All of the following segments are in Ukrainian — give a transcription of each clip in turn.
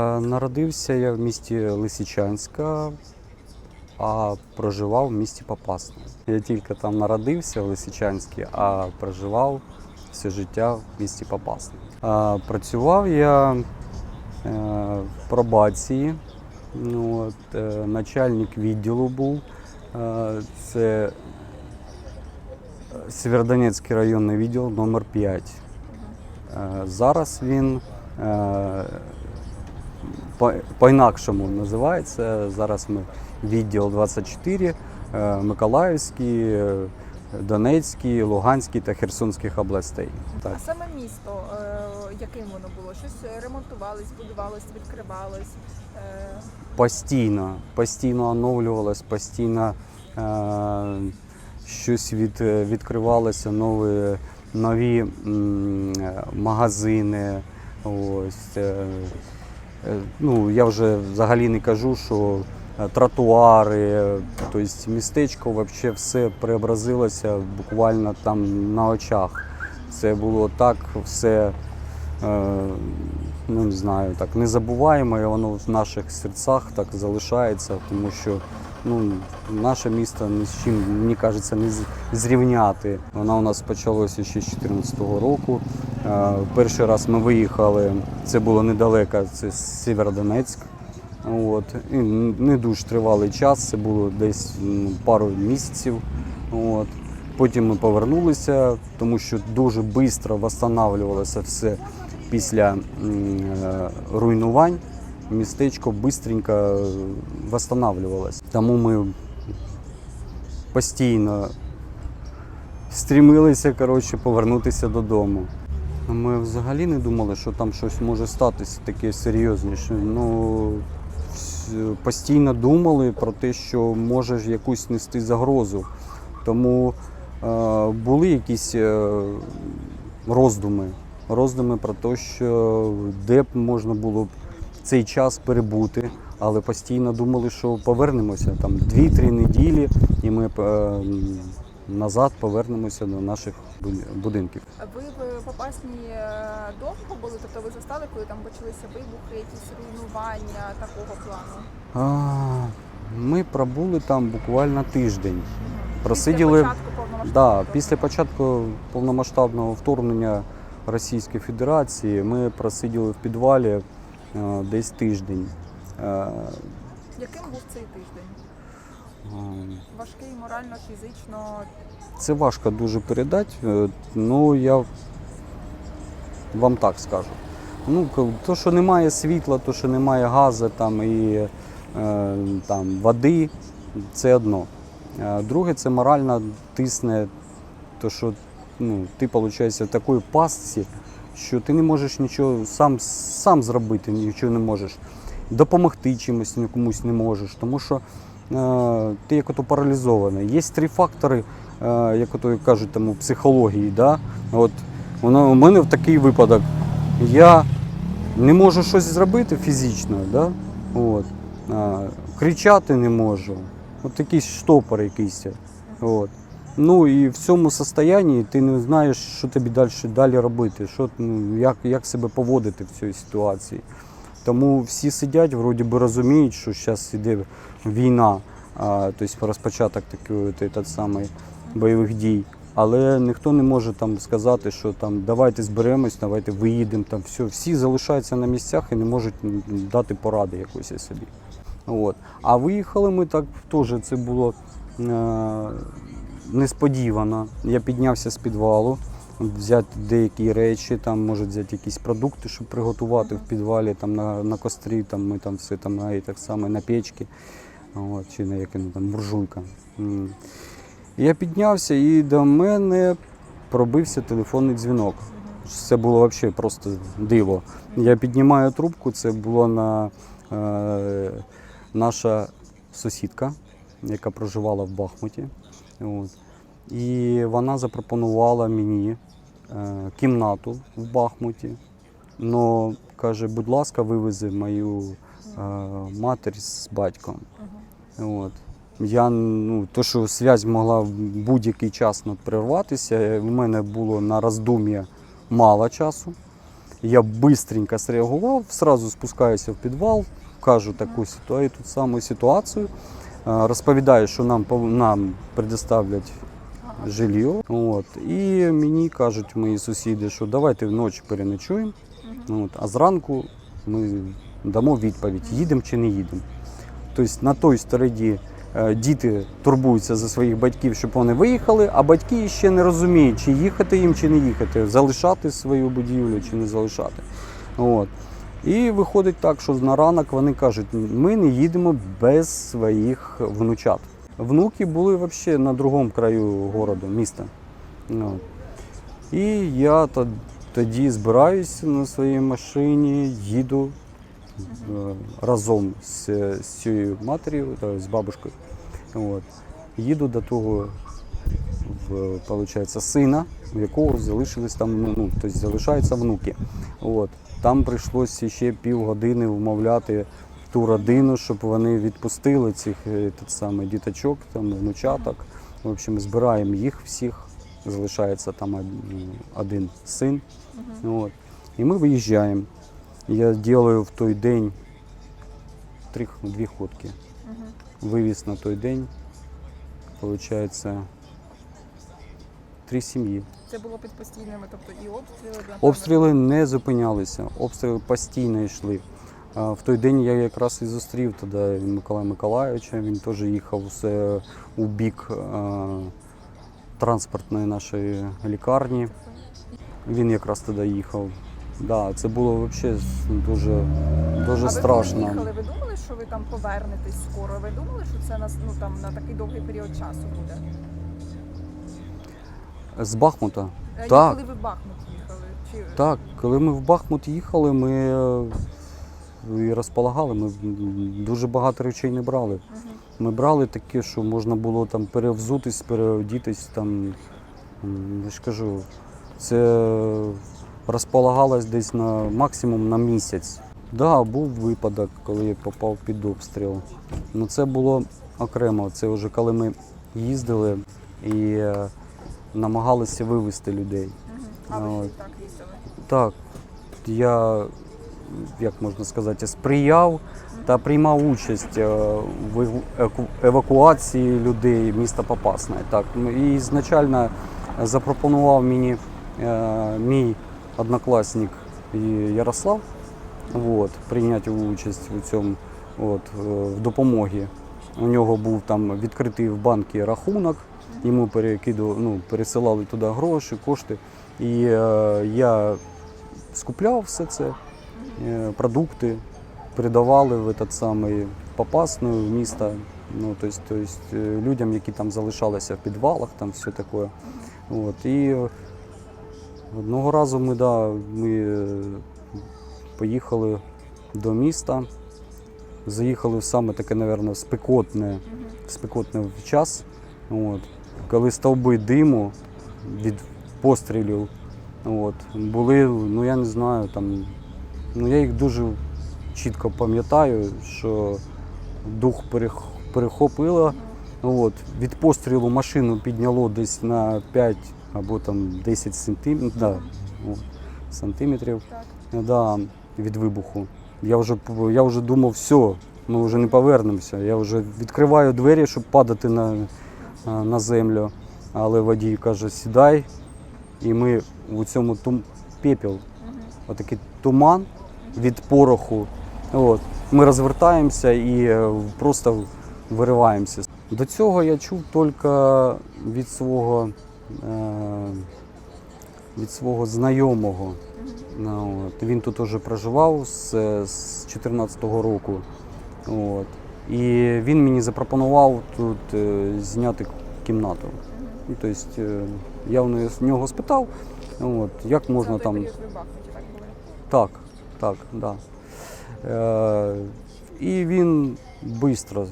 Е, Народився я в місті Лисичанська, а проживав в місті Попасне. Я тільки там народився в Лисичанську, а проживав все життя в місті Попасне. Працював я е, в пробації. Ну, от, е, начальник відділу був. Це Сєвєродонецький районний відділ номер 5 Е, Зараз він по-інакшому називається. Зараз ми відділ 24, е, Миколаївський, е, Донецький, Луганський та Херсонських областей. Так. А саме місто, е, яким воно було? Щось ремонтувалось, будувалось, відкривалось. Постійно, постійно оновлювалось, постійно щось від, відкривалося, нові, нові магазини. Ось, ну, я вже взагалі не кажу, що е, тротуари, е, тобто містечко взагалі все преобразилося буквально там на очах. Це було так все, е, ну не знаю, так незабуваємо, і воно в наших серцях так залишається, тому що ну, наше місто ні з чим, мені кажеться, не зрівняти. Воно у нас почалося ще з 2014 року. Е, Перший раз ми виїхали, це було недалеко, це Сєвєродонецьк. От. І не дуже тривалий час, це було десь ну, пару місяців. От. Потім ми повернулися, тому що дуже швидко відновлювалося все після е, руйнувань. Містечко швидко відновлювалося. Тому ми постійно стрімилися коротше, повернутися додому. Ми взагалі не думали, що там щось може статися таке серйозніше. Ну, постійно думали про те, що може якусь нести загрозу. Тому е, були якісь е, роздуми. Роздуми про те, що де б можна було б цей час перебути, але постійно думали, що повернемося там 2-3 неділі, і ми е, назад повернемося до наших бу- будинків. Ви в Попасній е, довго були? Тобто ви застали, коли там почалися вибухи, якісь руйнування такого плану? А, Ми пробули там буквально тиждень. Після Просиділи початку повномасштабного да, після початку повномасштабного вторгнення Російської Федерації. Ми просиділи в підвалі десь тиждень. Е, Яким був цей тиждень? е, Важкий морально, фізично. Це важко дуже передати. е, Ну я вам так скажу. Ну, то, що немає світла, то, що немає газу там, і е, там, води, це одно. Е, Друге, це морально тисне, то, що ну, ти, виходить, в такій пастці, що ти не можеш нічого сам, сам зробити, нічого не можеш. Допомогти чимось комусь не можеш, тому що е, ти як ото паралізований. Є три фактори, е, як ото кажуть там, у психології. Да? От, воно, у мене в такий випадок. Я не можу щось зробити фізично, да? От, а, кричати не можу. От якийсь штопор якийсь. От. Ну і в цьому стані ти не знаєш, що тобі далі, далі робити, що, ну, як, як себе поводити в цій ситуації. Тому всі сидять, вроді би розуміють, що зараз йде війна, тобто розпочаток этот самий бойових дій. Але ніхто не може там сказати, що там давайте зберемось, давайте виїдемо. Там все. Всі залишаються на місцях і не можуть дати поради якоїсь собі. От. А виїхали ми так теж це було е- несподівано. Я піднявся з підвалу, взяти деякі речі, там може взяти якісь продукти, щоб приготувати в підвалі, там на, на кострі, там ми там все там на, і так само на печці, от, чи на яке ну, там буржуйка. Я піднявся і до мене пробився телефонний дзвінок. Це було взагалі просто диво. Я піднімаю трубку, це була на, е, наша сусідка, яка проживала в Бахмуті. От. І вона запропонувала мені е, кімнату в Бахмуті. Но каже, будь ласка, вивези мою е, матір з батьком. От. Я, ну, то, що зв'язь могла в будь-який час ну, прерватися, у мене було на роздум'я мало часу. Я бистренько среагував, сразу спускаюся в підвал, кажу таку ситуацію, тут саму ситуацію. Е, Розповідаю, що нам, нам предоставлять. Жилье. От. І мені кажуть мої сусіди, що давайте вночі переночуємо, от, а зранку ми дамо відповідь, їдемо чи не їдемо. Тобто на той стороні е, діти турбуються за своїх батьків, щоб вони виїхали, а батьки ще не розуміють, чи їхати їм, чи не їхати, залишати свою будівлю чи не залишати. От. І виходить так, що на ранок вони кажуть, ми не їдемо без своїх внучат. Внуки були взагалі на другому краю городу, міста. Ну, І я тоді збираюся на своїй машині, їду е, разом з, з цією матір'ю, з бабушкою. От. Їду до того в, получається, сина, у якого залишились там, ну, ну, тобто залишаються внуки. От. Там прийшлося ще півгодини вмовляти ту родину, щоб вони відпустили цих е, тот самий, діточок, там, внучаток. В общем, збираємо їх всіх. Залишається там один син. Мгм. От. І ми виїжджаємо. Я роблю в той день три, дві ходки. Мгм. Вивіз на той день, виходить, три сім'ї. Це було під постійними, тобто і обстріли. Обстріли не зупинялися, обстріли постійно йшли. В той день я якраз і зустрів тоді Миколая Миколайовича. Він теж їхав все у бік транспортної нашої лікарні. Він якраз тоді їхав. Да, це було взагалі дуже, дуже а ви страшно. коли їхали, ви думали, що ви там повернетесь скоро? Ви думали, що це на, ну, там, на такий довгий період часу буде? З Бахмута. Е, Так. Коли ви в Бахмут їхали? Чи... Так, коли ми в Бахмут їхали, ми е, і розполагали, ми дуже багато речей не брали. Ми брали таке, що можна було там перевзутись, переодітись там. Я ж кажу, це розполагалось десь на максимум на місяць. Так, да, був випадок, коли я попав під обстріл. Ну це було окремо. Це вже коли ми їздили і е, намагалися вивезти людей. А ви так їздили? Так, я, як можна сказати, сприяв та приймав участь е, в евакуації людей міста Попасне. Так, і ізначально запропонував мені е, мій однокласник Ярослав от, прийняти участь у цьому от, е, в допомогі. У нього був там відкритий в банку рахунок, йому перекидували, ну, пересилали туди гроші, кошти. І е, я скупляв все це, е, продукти, передавали в этот самий Попасну в місто. Ну, то есть, то есть, е, людям, які там залишалися в підвалах, там все таке. От. І одного разу ми, да, ми е, поїхали до міста, заїхали в саме таке, мабуть, спекотне, Мгм. спекотний час. От. Коли стовби диму від пострілів от, були, ну я не знаю, там, ну я їх дуже чітко пам'ятаю, що дух перехопило. От, від пострілу машину підняло десь на 5 або там 10 сантиметрів, да, о, сантиметрів да, від вибуху. Я вже, я вже думав, все, ми вже не повернемося. Я вже відкриваю двері, щоб падати на, на землю. Але водій каже, сідай. І ми у цьому тум... пепел, отакий туман від пороху. От. Ми розвертаємося і е, просто вириваємося. До цього я чув тільки від свого, е, від свого знайомого. Ну, от. Він тут уже проживав з, з 14-го року. От. І він мені запропонував тут е, зняти кімнату. Ну, тобто, е, я в нього спитав, от, як можна там. період ви в Бахмуті так? Так, да. Е, і він швидко,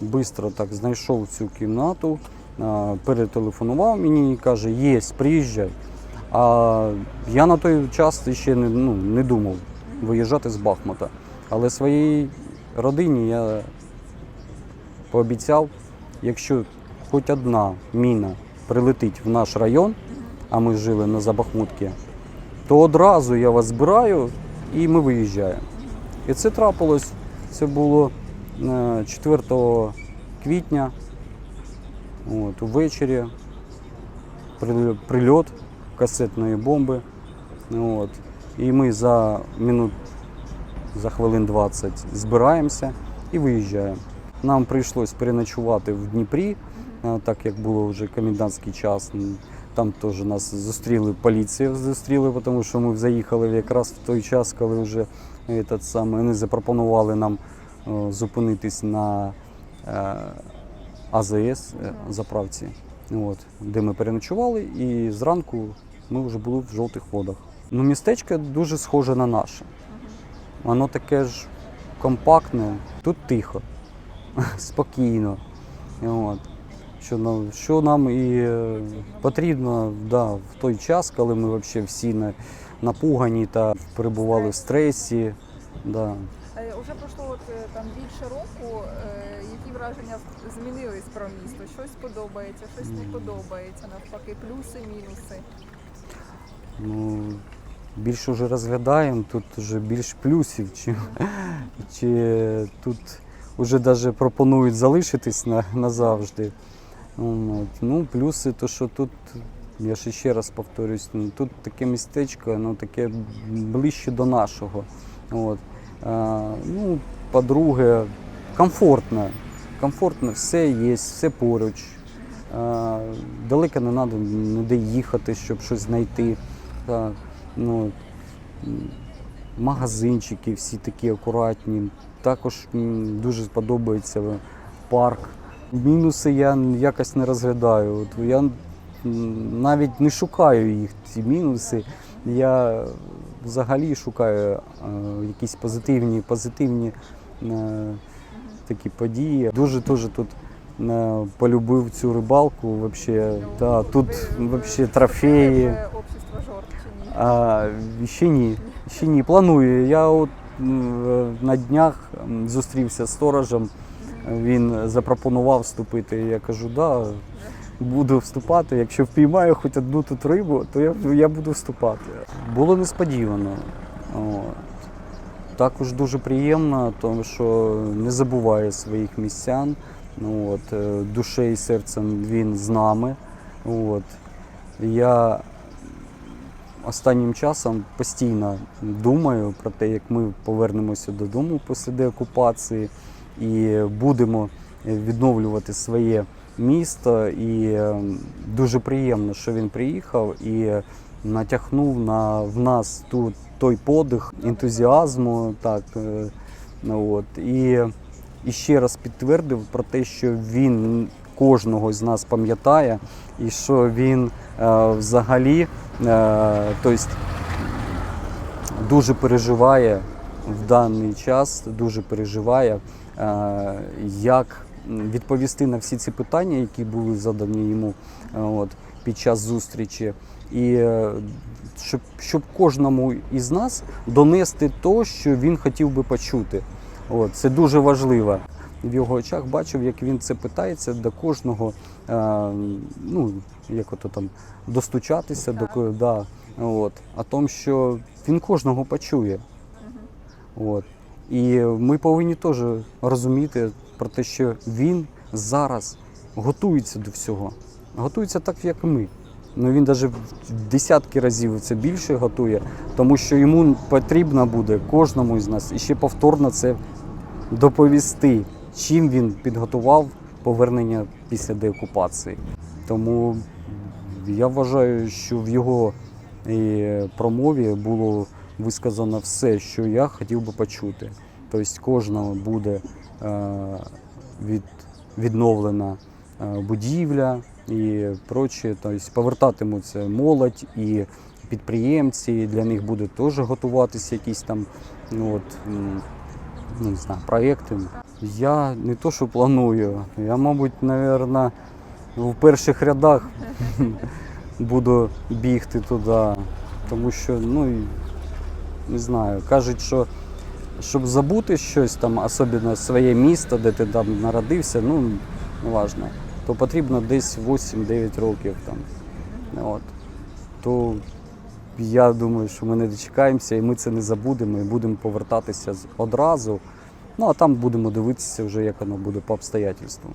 швидко так знайшов цю кімнату, е, перетелефонував мені і каже, є, приїжджай. А я на той час ще не, ну, не думав виїжджати з Бахмута. Але своїй родині я пообіцяв, якщо хоч одна міна прилетить в наш район, а ми жили на Забахмутці, то одразу я вас збираю і ми виїжджаємо. І це трапилось. Це було е, 4 квітня. От, увечері прильот касетної бомби. От. І ми за минут за хвилин 20 збираємося і виїжджаємо. Нам прийшлось переночувати в Дніпрі, е, так як було вже комендантський час. Там теж нас зустріли, поліція зустріли, тому що ми заїхали якраз в той час, коли вже этот самий, вони запропонували нам е, зупинитись на е, АЗС е, заправці, от, де ми переночували, і зранку ми вже були в жовтих водах. Ну, містечко дуже схоже на наше. Воно таке ж компактне, тут тихо, спокійно. От. Що нам, що нам і е, потрібно да, в той час, коли ми взагалі всі на- напугані та перебували в стресі. Да. Е, Уже пройшло от, е, там більше року. Які враження змінились про місто? Щось подобається, щось не подобається, навпаки, плюси, мінуси. Ну, більше вже розглядаємо, тут вже більш плюсів, чи, чи тут вже навіть пропонують залишитись на, назавжди. Ну, плюси, то що тут, я ще ще раз повторюсь, ну, тут таке містечко, ну, таке ближче до нашого. От. Ну, по-друге, комфортно. Комфортно, все є, все поруч. Далеко не треба ніде їхати, щоб щось знайти. Ну, магазинчики всі такі акуратні. Також дуже подобається парк. Мінуси я якось не розглядаю. Я навіть не шукаю їх, ці мінуси. Я взагалі шукаю е, якісь позитивні, позитивні е, такі події. Дуже дуже тут е, полюбив цю рибалку. Вообще, да, тут вообще трофеї. А, ще ні. Ще ні. Планую. Я от на днях зустрівся з сторожем. Він запропонував вступити. Я кажу, да, буду вступати. Якщо впіймаю хоч одну тут рибу, то я, я буду вступати. Було несподівано. От. Також дуже приємно, тому що не забуває своїх містян. От, душею і серцем він з нами. От. Я останнім часом постійно думаю про те, як ми повернемося додому після деокупації і будемо відновлювати своє місто. І е, дуже приємно, що він приїхав і натягнув на в нас тут той подих ентузіазму. Так, е, от, і, і ще раз підтвердив про те, що він кожного з нас пам'ятає, і що він е, взагалі е, тобто, дуже переживає в даний час, дуже переживає, е, як відповісти на всі ці питання, які були задані йому е, от, під час зустрічі. І е, щоб, щоб кожному із нас донести то, що він хотів би почути. От, це дуже важливо. В його очах бачив, як він це питається до кожного, е, ну, як ото там, достучатися до да, от, о том, що він кожного почує. От. І ми повинні теж розуміти про те, що він зараз готується до всього. Готується так, як ми. Ну він навіть в десятки разів це більше готує, тому що йому потрібно буде кожному із нас і ще повторно це доповісти, чим він підготував повернення після деокупації. Тому я вважаю, що в його е, промові було висказано все, що я хотів би почути. Тобто кожного буде е, від, відновлена е, будівля і проче. Тобто повертатимуться молодь і підприємці, для них буде теж готуватися якісь там ну, от, ну, не знаю, проекти. Я не то, що планую, я, мабуть, мабуть, в перших рядах буду бігти туди, тому що, ну, не знаю, кажуть, що щоб забути щось там, особливо своє місто, де ти там народився, ну, не важно, то потрібно десь 8-9 років там. От. То я думаю, що ми не дочекаємося, і ми це не забудемо, і будемо повертатися одразу. Ну а там будемо дивитися вже, як воно буде по обстоятельствам.